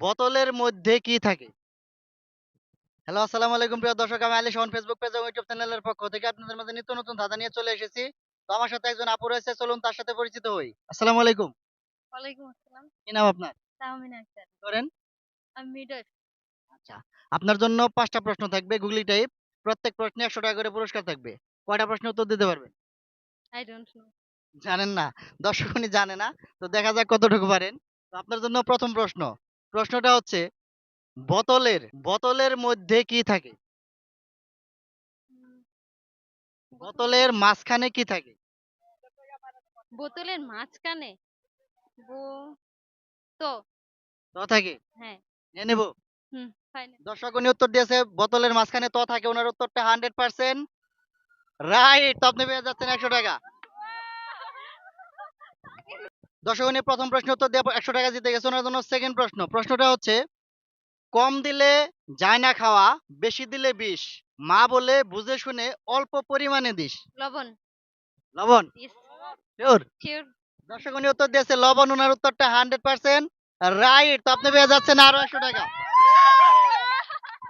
বোতলের মধ্যে কি থাকে? হ্যালো আসসালামু আলাইকুম প্রিয় দর্শক আমি আলী শাহন ফেসবুক পেজ এবং ইউটিউব চ্যানেলের পক্ষ থেকে আপনাদের মাঝে নিত্য নতুন ধাঁধা নিয়ে চলে এসেছি। তো আমার সাথে একজন আপু রয়েছে চলুন তার সাথে পরিচিত হই। আসসালামু আলাইকুম। ওয়ালাইকুম আসসালাম। কি নাম আপনার? তাহমিনা আক্তার। করেন আমি মিডল আচ্ছা আপনার জন্য পাঁচটা প্রশ্ন থাকবে গুগলি টাইপ। প্রত্যেক প্রশ্নে একশো টাকা করে পুরস্কার থাকবে। কয়টা প্রশ্ন উত্তর দিতে পারবেন? আই ডোন্ট নো জানেন না। দর্শক উনি জানে না। তো দেখা যাক কতটুকু পারেন। তো আপনার জন্য প্রথম প্রশ্ন প্রশ্নটা হচ্ছে বোতলের বোতলের মধ্যে কি থাকে? বোতলের মাঝখানে কি থাকে? বোতলের মাঝখানে? তো। তো থাকে? হ্যাঁ। নিয়ে নেব। হুম দর্শক উনি উত্তর দিয়েছে বোতলের মাঝখানে তো থাকে ওনার উত্তরটা হান্ড্রেড পার্সেন্ট রাইট তো আপনি পেয়ে যাচ্ছেন একশো টাকা। দর্শক প্রথম প্রশ্ন উত্তর দিয়ে একশো টাকা জিতে গেছে ওনার জন্য সেকেন্ড প্রশ্ন। প্রশ্নটা হচ্ছে কম দিলে যায় না খাওয়া বেশি দিলে বিষ। মা বলে বুঝে শুনে অল্প পরিমাণে দিস। লবণ। লবণ? দর্শক উনি উত্তর দিয়েছে লবণ ওনার উত্তরটা হান্ড্রেড পার্সেন্ট রাইট তো আপনি পেয়ে যাচ্ছেন আরও একশো টাকা।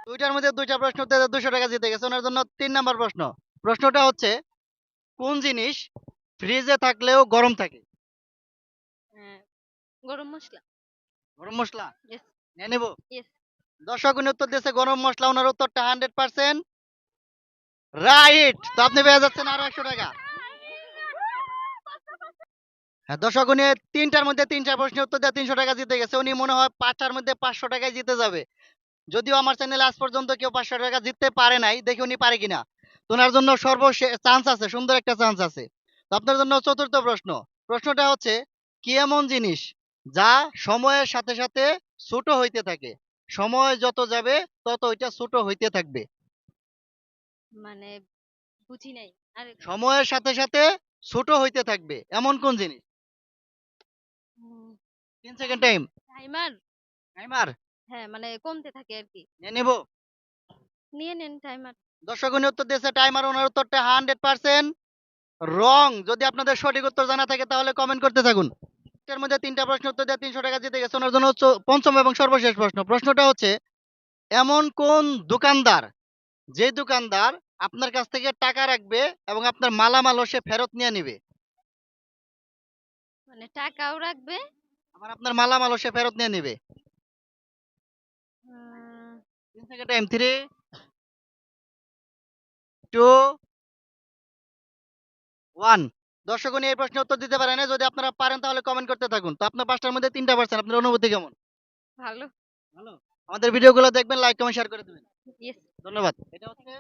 দুইটার মধ্যে দুইটা প্রশ্ন উত্তর দুশো টাকা জিতে গেছে ওনার জন্য তিন নাম্বার প্রশ্ন। প্রশ্নটা হচ্ছে কোন জিনিস ফ্রিজে থাকলেও গরম থাকে? গরম মশলা গরম মশলা. নিয়ে নেব. দর্শক উনি উত্তর দিয়েছে গরম মশলা ওনার উত্তরটা হান্ড্রেড পার্সেন্ট রাইট তো আপনি পেয়ে যাচ্ছেন আরও একশো টাকা। হ্যাঁ দর্শক উনি তিনটার মধ্যে তিনটা প্রশ্নের উত্তর দিয়ে তিনশো টাকা জিতে গেছে। উনি মনে হয় পাঁচটার মধ্যে পাঁচশো টাকায় জিতে যাবে। যদিও আমার চ্যানেলে আজ পর্যন্ত কেউ পাঁচশো টাকা জিততে পারে নাই দেখি উনি পারে কিনা। তো ওনার জন্য সর্বশেষ চান্স আছে সুন্দর একটা চান্স আছে। তো আপনার জন্য চতুর্থ প্রশ্ন। প্রশ্নটা হচ্ছে কি এমন জিনিস যা সময়ের সাথে সাথে ছোট হইতে থাকে? সময় যত যাবে তত ওইটা ছোট হইতে থাকবে। মানে বুঝি নাই। আরে সময়ের সাথে সাথে ছোট হইতে থাকবে। এমন কোন জিনিস? তিন সেকেন্ড টাইম টাইমার? টাইমার? হ্যাঁ মানে কমতে থাকে আর কি। নিয়ে নিব। নিয়ে নেন টাইমার। দর্শক উনি উত্তর দিয়েছে টাইমার ওনার উত্তরটা হান্ড্রেড পার্সেন্ট রং যদি আপনাদের সঠিক উত্তর জানা থাকে তাহলে কমেন্ট করতে থাকুন। এর মধ্যে তিনটা প্রশ্ন উত্তর দিয়ে তিনশো টাকা জিতে গেছে। ওনার জন্য পঞ্চম এবং সর্বশেষ প্রশ্ন। প্রশ্নটা হচ্ছে এমন কোন দোকানদার যে দোকানদার আপনার কাছ থেকে টাকা রাখবে এবং আপনার মালামালও সে ফেরত নিয়ে নিবে? মানে টাকাও রাখবে? আবার আপনার মালামালও সে ফেরত নিয়ে নিবে? তিন second time three two one দর্শক উনি এই প্রশ্নের উত্তর দিতে পারেন না। যদি আপনারা পারেন তাহলে কমেন্ট করতে থাকুন। তো আপনার পাঁচটার মধ্যে তিনটা পারছেন। আপনার অনুভূতি কেমন? ভালো। ভালো। আমাদের ভিডিওগুলো দেখবেন লাইক কমেন্ট শেয়ার করে দেবেন। ধন্যবাদ। এটা হচ্ছে